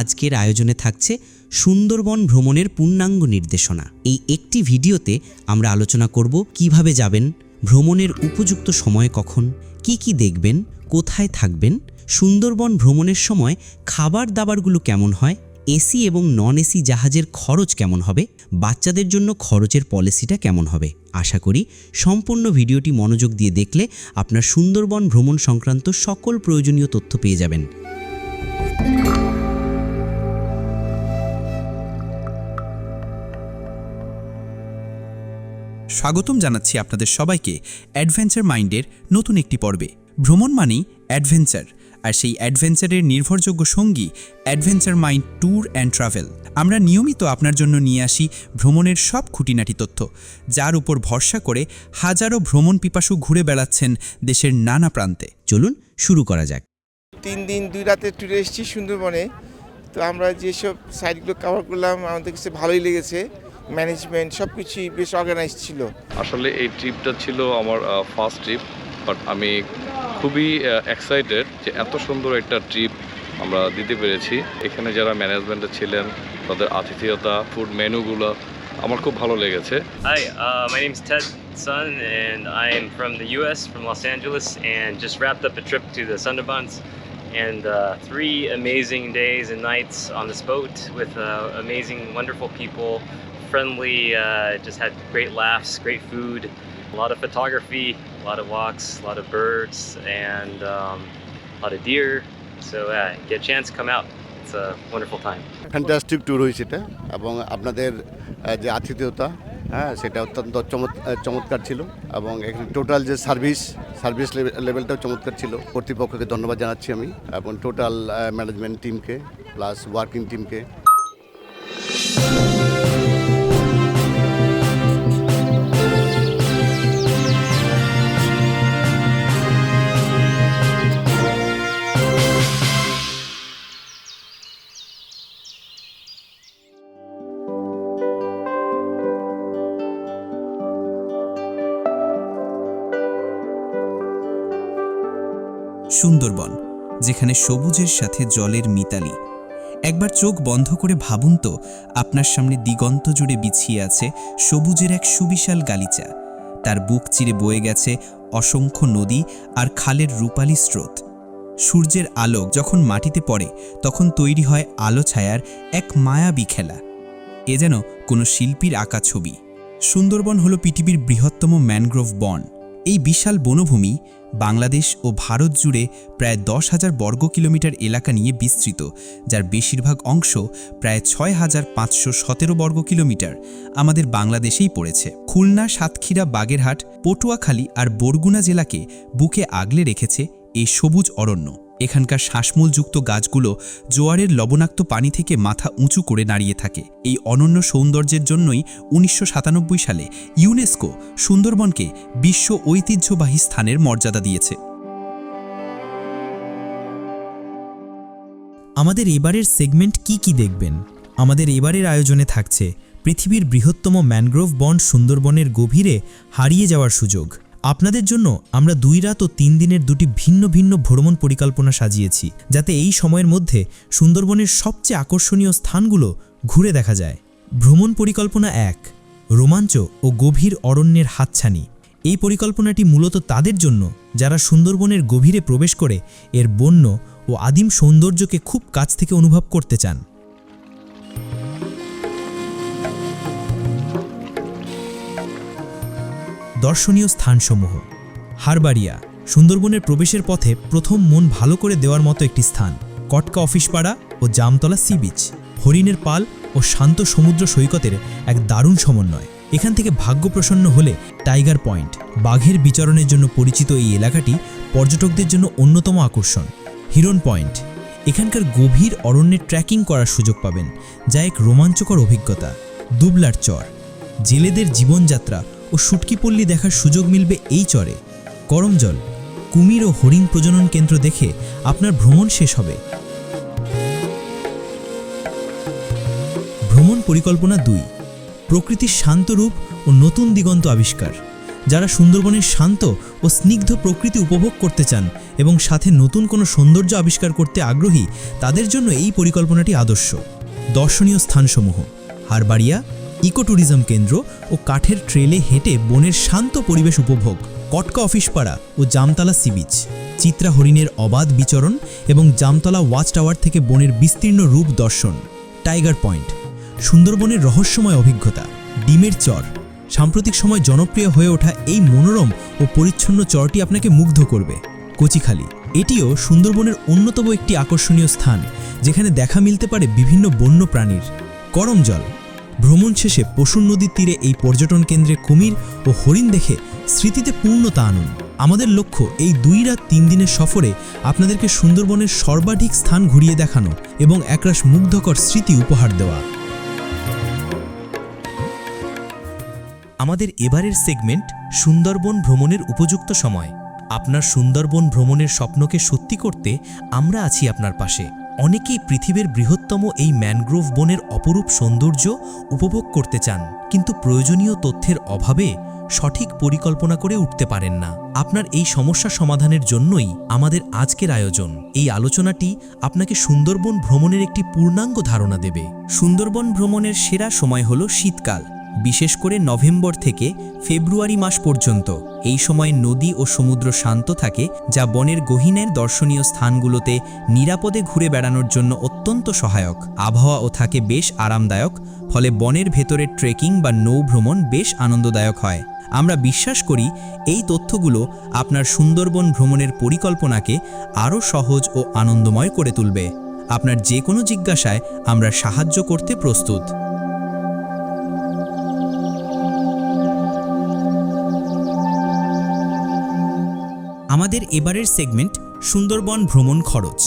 আজকের আয়োজনে থাকছে সুন্দরবন ভ্রমণের পূর্ণাঙ্গ নির্দেশনা। এই একটি ভিডিওতে আমরা আলোচনা করব কীভাবে যাবেন, ভ্রমণের উপযুক্ত সময় কখন, কি কি দেখবেন, কোথায় থাকবেন, সুন্দরবন ভ্রমণের সময় খাবার দাবারগুলো কেমন হয়, এসি এবং নন এসি জাহাজের খরচ কেমন হবে, বাচ্চাদের জন্য খরচের পলিসিটা কেমন হবে। আশা করি সম্পূর্ণ ভিডিওটি মনোযোগ দিয়ে দেখলে আপনার সুন্দরবন ভ্রমণ সংক্রান্ত সকল প্রয়োজনীয় তথ্য পেয়ে যাবেন। স্বাগতম জানাচ্ছি আপনাদের সবাইকে অ্যাডভেঞ্চার মাইন্ডের নতুন একটি পর্বে। ভ্রমণ মানেই অ্যাডভেঞ্চার, আর সেই অ্যাডভেঞ্চারের নির্ভরযোগ্য সঙ্গী adventure mind tour and travel. আমরা নিয়মিত আপনার জন্য নিয়ে আসি ভ্রমণের সব খুঁটিনাটি তথ্য, যার উপর ভরসা করে হাজারো ভ্রমণ পিপাসু ঘুরে বেড়াচ্ছেন দেশের নানা প্রান্তে। চলুন শুরু করা যাক। তিন দিন, দুই রাতে ট্যুরে এসেছি সুন্দরবনে। তো আমরা যেসব সাইটগুলো কভার করলাম, আমাদের কাছে ভালোই লেগেছে। ম্যানেজমেন্ট সবকিছুই বেশ অর্গানাইজ ছিল। আসলে এই ট্রিপটা ছিল আমার ফার্স্ট ট্রিপ বাট আমি খুবই এক্সাইটেড যে এত সুন্দর একটা ট্রিপ আমরা দিতে পেরেছি। এখানে যারা ম্যানেজমেন্টে ছিলেন তাদের আতিথেয়তা ফুড মেনুগুলো আমার খুব ভালো লেগেছে। Hi my name is Ted Sun and I am from the US from Los Angeles and just wrapped up a trip to the Sundarbans and three three days days and nights on this boat with uh, amazing friendly, uh, just had great laughs, great food, a lot of photography, a lot of walks, a lot of birds, and um, a lot of deer. So, uh, get a chance, come out. It's a wonderful time. Fantastic tour হয়েছে এটা এবং আপনাদের যে আতিথেয়তা হ্যাঁ সেটা অত্যন্ত চমৎ- চমৎকার ছিল এবং এখানে টোটাল যে সার্ভিস সার্ভিস লেভেলটাও চমৎকার ছিল কর্তৃপক্ষকে ধন্যবাদ জানাচ্ছি আমি এবং টোটাল ম্যানেজমেন্ট টিমকে প্লাস ওয়ার্কিং টিমকে সুন্দরবন, যেখানে সবুজের সাথে জলের মিতালি। একবার চোখ বন্ধ করে ভাবুন তো, আপনার সামনে দিগন্ত জুড়ে বিছিয়ে আছে সবুজের এক সুবিশাল গালিচা। তার বুক চিরে বয়ে গেছে অসংখ্য নদী আর খালের রূপালী স্রোত। সূর্যের আলোক যখন মাটিতে পড়ে, তখন তৈরি হয় আলো ছায়ার এক মায়াবী খেলা। এ যেন কোনো শিল্পীর আঁকা ছবি। সুন্দরবন হল পৃথিবীর বৃহত্তম ম্যানগ্রোভ বন। এই বিশাল বনভূমি বাংলাদেশ ও ভারত জুড়ে প্রায় দশ হাজার বর্গ কিলোমিটার এলাকা নিয়ে বিস্তৃত, যার বেশিরভাগ অংশ প্রায় ছয় হাজার পাঁচশো সতেরো বর্গ কিলোমিটার আমাদের বাংলাদেশেই পড়েছে। খুলনা, সাতক্ষীরা, বাগেরহাট, পটুয়াখালী আর বরগুনা জেলাকে বুকে আগলে রেখেছে এই সবুজ অরণ্য। এখানকার শ্বাসমূলযুক্ত গাছগুলো জোয়ারের লবণাক্ত পানি থেকে মাথা উঁচু করে দাঁড়িয়ে থাকে। এই অনন্য সৌন্দর্যের জন্যই উনিশশো সাতানব্বই সালে ইউনেস্কো সুন্দরবনকে বিশ্ব ঐতিহ্যবাহী স্থানের মর্যাদা দিয়েছে। আমাদের এবারের সেগমেন্ট কি কি দেখবেন? আমাদের এবারের আয়োজনে থাকছে পৃথিবীর বৃহত্তম ম্যানগ্রোভ বন সুন্দরবনের গভীরে হারিয়ে যাওয়ার সুযোগ। আপনাদের জন্য আমরা দুই রাত ও তিন দিনের দুটি ভিন্ন ভিন্ন ভ্রমণ পরিকল্পনা সাজিয়েছি, যাতে এই সময়ের মধ্যে সুন্দরবনের সবচেয়ে আকর্ষণীয় স্থানগুলো ঘুরে দেখা যায়। ভ্রমণ পরিকল্পনা এক, রোমাঞ্চ ও গভীর অরণ্যের হাতছানি। এই পরিকল্পনাটি মূলত তাদের জন্য, যারা সুন্দরবনের গভীরে প্রবেশ করে এর বন্য ও আদিম সৌন্দর্যকে খুব কাছ থেকে অনুভব করতে চান। দর্শনীয় স্থানসমূহ। হারবাড়িয়া সুন্দরবনের প্রবেশের পথে প্রথম মন ভালো করে দেওয়ার মতো একটি স্থান। কটকা অফিসপাড়া ও জামতলা সি বিচ, হরিণের পাল ও শান্ত সমুদ্র সৈকতের এক দারুণ সমন্বয়। এখান থেকে ভাগ্যপ্রসন্ন হলে টাইগার পয়েন্ট, বাঘের বিচরণের জন্য পরিচিত এই এলাকাটি পর্যটকদের জন্য অন্যতম আকর্ষণ। হিরন পয়েন্ট, এখানকার গভীর অরণ্যে ট্রেকিং করার সুযোগ পাবেন, যা এক রোমাঞ্চকর অভিজ্ঞতা। দুবলার চর, জেলেদের জীবনযাত্রা ও শুটকিপল্লী দেখার সুযোগ মিলবে এই চরে। করমজল কুমির ও হরিণ প্রজনন কেন্দ্র দেখে আপনার ভ্রমণ শেষ হবে। ভ্রমণ পরিকল্পনা দুই, প্রকৃতির শান্ত রূপ ও নতুন দিগন্ত আবিষ্কার। যারা সুন্দরবনের শান্ত ও স্নিগ্ধ প্রকৃতি উপভোগ করতে চান এবং সাথে নতুন কোনো সৌন্দর্য আবিষ্কার করতে আগ্রহী, তাদের জন্য এই পরিকল্পনাটি আদর্শ। দর্শনীয় স্থানসমূহ, হারবাড়িয়া ইকো ট্যুরিজম কেন্দ্র ও কাঠের ট্রেলে হেঁটে বনের শান্ত পরিবেশ উপভোগ, কটকা অফিস পাড়া ও জামতলা সি বিচ। চিত্রা হরিণের অবাধ বিচরণ এবং জামতলা ওয়াচ টাওয়ার থেকে বনের বিস্তীর্ণ রূপ দর্শন। টাইগার পয়েন্ট, সুন্দরবনের রহস্যময় অভিজ্ঞতা, ডিমের চর। সাম্প্রতিক সময় জনপ্রিয় হয়ে ওঠা এই মনোরম ও পরিচ্ছন্ন চরটি আপনাকে মুগ্ধ করবে। কচিখালি, এটিও সুন্দরবনের অন্যতম একটি আকর্ষণীয় স্থান, যেখানে দেখা মিলতে পারে বিভিন্ন বন্য প্রাণীর করম জল ভ্রমণ শেষে পশুর নদীর তীরে এই পর্যটন কেন্দ্রে কুমির ও হরিণ দেখে স্মৃতিতে পূর্ণতা আনুন। আমাদের লক্ষ্য এই দুই রাত তিন দিনের সফরে আপনাদেরকে সুন্দরবনের সর্বাধিক স্থান ঘুরিয়ে দেখানো এবং একরাশ মুগ্ধকর স্মৃতি উপহার দেওয়া। আমাদের এবারের সেগমেন্ট সুন্দরবন ভ্রমণের উপযুক্ত সময়। আপনার সুন্দরবন ভ্রমণের স্বপ্নকে সত্যি করতে আমরা আছি আপনার পাশে। অনেকেই পৃথিবীর বৃহত্তম এই ম্যানগ্রোভ বনের অপরূপ সৌন্দর্য উপভোগ করতে চান, কিন্তু প্রয়োজনীয় তথ্যের অভাবে সঠিক পরিকল্পনা করে উঠতে পারেন না। আপনার এই সমস্যা সমাধানের জন্যই আমাদের আজকের আয়োজন। এই আলোচনাটি আপনাকে সুন্দরবন ভ্রমণের একটি পূর্ণাঙ্গ ধারণা দেবে। সুন্দরবন ভ্রমণের সেরা সময় হল শীতকাল। বিশেষ করে নভেম্বর থেকে ফেব্রুয়ারি মাস পর্যন্ত। এই সময় নদী ও সমুদ্র শান্ত থাকে, যা বনের গহীনের দর্শনীয় স্থানগুলোতে নিরাপদে ঘুরে বেড়ানোর জন্য অত্যন্ত সহায়ক। আবহাওয়াও থাকে বেশ আরামদায়ক, ফলে বনের ভেতরে ট্রেকিং বা নৌ ভ্রমণ বেশ আনন্দদায়ক হয়। আমরা বিশ্বাস করি, এই তথ্যগুলো আপনার সুন্দরবন ভ্রমণের পরিকল্পনাকে আরও সহজ ও আনন্দময় করে তুলবে। আপনার যে কোনো জিজ্ঞাসায় আমরা সাহায্য করতে প্রস্তুত। আমাদের এবারের সেগমেন্ট সুন্দরবন ভ্রমণ খরচ।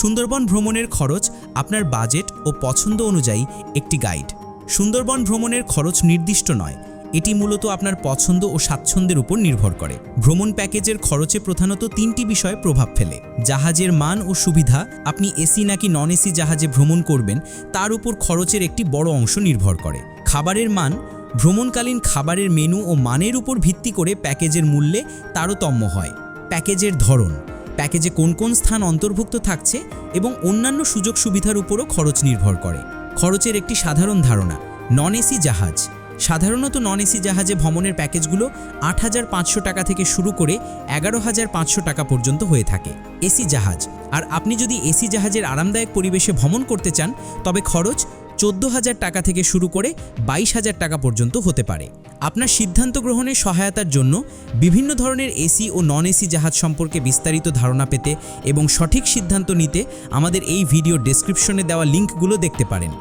সুন্দরবন ভ্রমণের খরচ আপনার বাজেট ও পছন্দ অনুযায়ী একটি গাইড। সুন্দরবন ভ্রমণের খরচ নির্দিষ্ট নয়, এটি মূলত আপনার পছন্দ ও স্বাচ্ছন্দ্যের উপর নির্ভর করে। ভ্রমণ প্যাকেজের খরচে প্রধানত তিনটি বিষয় প্রভাব ফেলে। জাহাজের মান ও সুবিধা, আপনি এসি নাকি নন এসি জাহাজে ভ্রমণ করবেন, তার উপর খরচের একটি বড় অংশ নির্ভর করে। খাবারের মান, ভ্রমণকালীন খাবারের মেনু ও মানের উপর ভিত্তি করে প্যাকেজের মূল্যে তারতম্য হয়। প্যাকেজের ধরন, প্যাকেজে কোন কোন স্থান অন্তর্ভুক্ত থাকছে এবং অন্যান্য সুযোগ সুবিধার উপরও খরচ নির্ভর করে। খরচের একটি সাধারণ ধারণা নন এসি জাহাজ। সাধারণত নন এসি জাহাজে ভ্রমণের প্যাকেজগুলো আট হাজার পাঁচশো টাকা থেকে শুরু করে এগারো হাজার পাঁচশো টাকা পর্যন্ত হয়ে থাকে। এসি জাহাজ। আর আপনি যদি এসি জাহাজের আরামদায়ক পরিবেশে ভ্রমণ করতে চান, তবে খরচ চোদ্দ হাজার টাকা থেকে শুরু করে বাইশ হাজার টাকা পর্যন্ত হতে পারে। আপনার সিদ্ধান্ত গ্রহণের সহায়তার জন্য বিভিন্ন ধরনের এসি ও নন এসি জাহাজ সম্পর্কে বিস্তারিত ধারণা পেতে এবং সঠিক সিদ্ধান্ত নিতে আমাদের এই ভিডিও ডেসক্রিপশনে দেওয়া লিঙ্কগুলো দেখতে পারেন।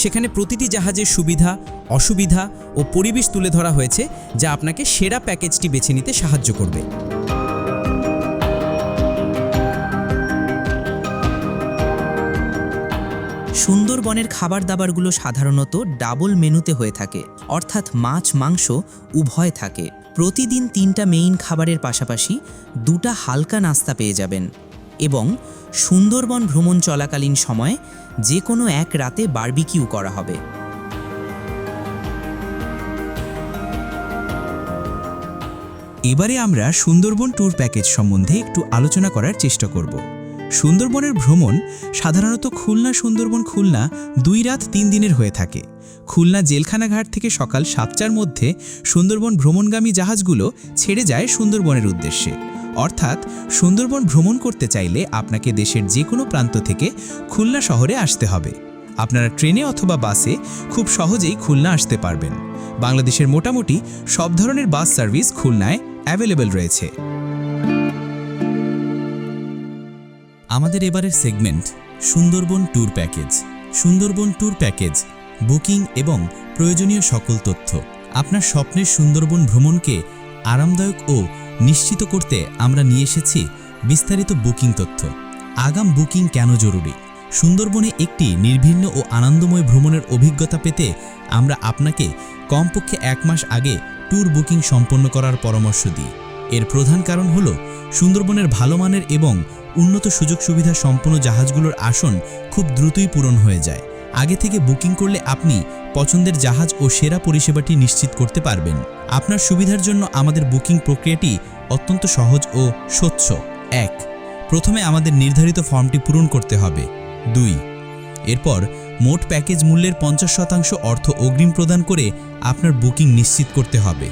সেখানে প্রতিটি জাহাজের সুবিধা, অসুবিধা ও পরিবেশ তুলে ধরা হয়েছে, যা আপনাকে সেরা প্যাকেজটি বেছে নিতে সাহায্য করবে। সুন্দরবনের খাবার দাবারগুলো সাধারণত ডাবল মেনুতে হয়ে থাকে, অর্থাৎ মাছ, মাংস উভয় থাকে। প্রতিদিন তিনটা মেইন খাবারের পাশাপাশি দুটা হালকা নাস্তা পেয়ে যাবেন এবং সুন্দরবন ভ্রমণ চলাকালীন সময়ে যে কোনো এক রাতে বারবিকিউ করা হবে। এবারে আমরা সুন্দরবন ট্যুর প্যাকেজ সম্বন্ধে একটু আলোচনা করার চেষ্টা করব। সুন্দরবনের ভ্রমণ সাধারণত খুলনা, সুন্দরবন, খুলনা দুই রাত তিন দিনের হয়ে থাকে। খুলনা জেলখানা ঘাট থেকে সকাল সাতটার মধ্যে সুন্দরবন ভ্রমণগামী জাহাজগুলো ছেড়ে যায় সুন্দরবনের উদ্দেশ্যে। অর্থাৎ সুন্দরবন ভ্রমণ করতে চাইলে আপনাকে দেশের যে কোনো প্রান্ত থেকে খুলনা শহরে আসতে হবে। আপনারা ট্রেনে অথবা বাসে খুব সহজেই খুলনা আসতে পারবেন। বাংলাদেশের মোটামুটি সব ধরনের বাস সার্ভিস খুলনায় অ্যাভেলেবল রয়েছে। আমাদের এবারের segment Sundarbans tour package. Sundarbans tour package, booking এবং প্রয়োজনীয় সকল তথ্য। আপনার স্বপ্নের সুন্দরবন ভ্রমণকে আরামদায়ক ও নিশ্চিত করতে আমরা নিয়ে এসেছি বিস্তারিত বুকিং তথ্য। আগাম বুকিং কেন জরুরি? সুন্দরবনে একটি নির্ভিন্ন ও আনন্দময় ভ্রমণের অভিজ্ঞতা পেতে আমরা আপনাকে কমপক্ষে এক মাস আগে ট্যুর বুকিং সম্পন্ন করার পরামর্শ দিই। এর প্রধান কারণ হল সুন্দরবনের ভালো মানের এবং উন্নত সুযোগ সুবিধা সম্পন্ন জাহাজগুলোর আসন খুব দ্রুতই পূরণ হয়ে যায়। আগে থেকে বুকিং করলে আপনি পছন্দের জাহাজ ও সেরা পরিষেবাটি নিশ্চিত করতে পারবেন। আপনার সুবিধার জন্য আমাদের বুকিং প্রক্রিয়াটি অত্যন্ত সহজ ও স্বচ্ছ। এক, প্রথমে আমাদের নির্ধারিত ফর্মটি পূরণ করতে হবে। দুই, এরপর মোট প্যাকেজ মূল্যের পঞ্চাশ শতাংশ অর্থ অগ্রিম প্রদান করে আপনার বুকিং নিশ্চিত করতে হবে।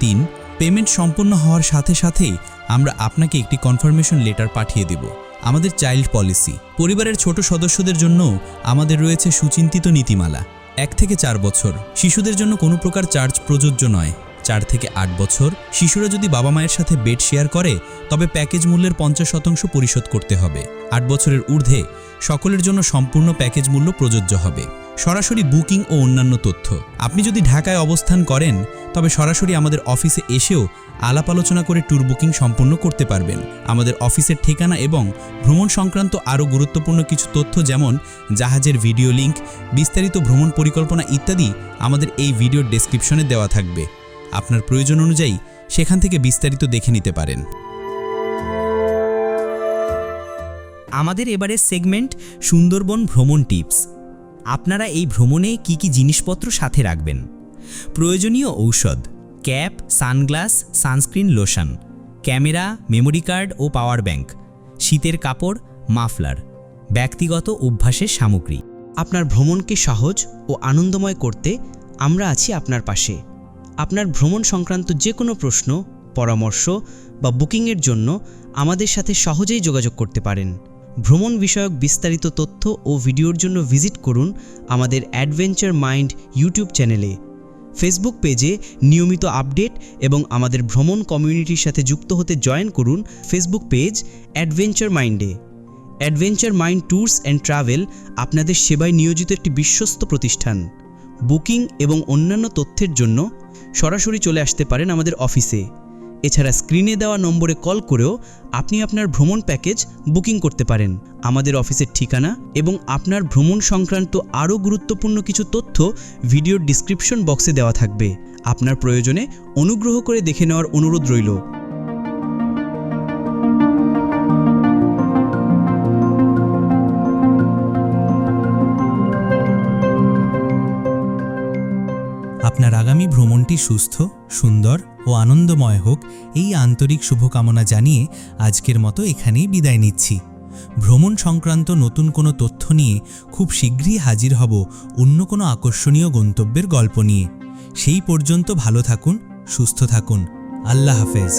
তিন পেমেন্ট সম্পন্ন হওয়ার সাথে সাথেই আমরা আপনাকে একটি কনফার্মেশন লেটার পাঠিয়ে দেব। আমাদের চাইল্ড পলিসি পরিবারের ছোট সদস্যদের জন্য আমাদের রয়েছে সুচিন্তিত নীতিমালা। এক থেকে চার বছর। শিশুদের জন্য কোনো প্রকার চার্জ প্রযোজ্য নয়। চার থেকে আট বছর। শিশুরা যদি বাবা মায়ের সাথে বেড শেয়ার করে, তবে প্যাকেজ মূল্যের পঞ্চাশ শতাংশ পরিশোধ করতে হবে। আট বছরের ঊর্ধ্বে সকলের জন্য সম্পূর্ণ প্যাকেজ মূল্য প্রযোজ্য হবে। সরাসরি বুকিং ও অন্যান্য তথ্য। আপনি যদি ঢাকায় অবস্থান করেন, তবে সরাসরি আমাদের অফিসে এসেও আলাপ আলোচনা করে ট্যুর বুকিং সম্পন্ন করতে পারবেন। আমাদের অফিসের ঠিকানা এবং ভ্রমণ সংক্রান্ত আরও গুরুত্বপূর্ণ কিছু তথ্য যেমন জাহাজের ভিডিও লিংক, বিস্তারিত ভ্রমণ পরিকল্পনা ইত্যাদি আমাদের এই ভিডিওর ডেসক্রিপশনে দেওয়া থাকবে। আপনার প্রয়োজন অনুযায়ী সেখান থেকে বিস্তারিত দেখে নিতে পারেন। আমাদের এবারের সেগমেন্ট সুন্দরবন ভ্রমণ টিপস। আপনারা এই ভ্রমণে কি কি জিনিসপত্র সাথে রাখবেন? প্রয়োজনীয় ঔষধ, cap, sunglasses, sunscreen lotion, camera, memory card ও পাওয়ার ব্যাংক, শীতের কাপড়, মাফলার, ব্যক্তিগত অভ্যাসের সামগ্রী। আপনার ভ্রমণকে সহজ ও আনন্দময় করতে আমরা আছি আপনার পাশে। আপনার ভ্রমণ সংক্রান্ত যে কোনো প্রশ্ন, পরামর্শ বা বুকিংয়ের জন্য আমাদের সাথে সহজেই যোগাযোগ করতে পারেন। ভ্রমণ বিষয়ক বিস্তারিত তথ্য ও ভিডিওর জন্য ভিজিট করুন আমাদের অ্যাডভেঞ্চার মাইন্ড ইউটিউব চ্যানেলে। ফেসবুক পেজে নিয়মিত আপডেট এবং আমাদের ভ্রমণ কমিউনিটির সাথে যুক্ত হতে জয়েন করুন ফেসবুক পেজ অ্যাডভেঞ্চার মাইন্ডে। Adventure mind tours and travel আপনাদের সেবায় নিয়োজিত একটি বিশ্বস্ত প্রতিষ্ঠান। বুকিং এবং অন্যান্য তথ্যের জন্য সরাসরি চলে আসতে পারেন আমাদের অফিসে। এছাড়া স্ক্রিনে দেওয়া নম্বরে কল করেও আপনি আপনার ভ্রমণ প্যাকেজ বুকিং করতে পারেন। আমাদের অফিসের ঠিকানা এবং আপনার ভ্রমণ সংক্রান্ত আরও গুরুত্বপূর্ণ কিছু তথ্য ভিডিওর ডিসক্রিপশন বক্সে দেওয়া থাকবে। আপনার প্রয়োজনে অনুগ্রহ করে দেখে নেওয়ার অনুরোধ রইল। ভ্রমণটি সুস্থ, সুন্দর ও আনন্দময় হোক এই আন্তরিক শুভকামনা জানিয়ে আজকের মতো এখানেই বিদায় নিচ্ছি। ভ্রমণ সংক্রান্ত নতুন কোনো তথ্য নিয়ে খুব শীঘ্রই হাজির হব অন্য কোনো আকর্ষণীয় গন্তব্যের গল্প নিয়ে। সেই পর্যন্ত ভালো থাকুন, সুস্থ থাকুন। আল্লাহ হাফেজ।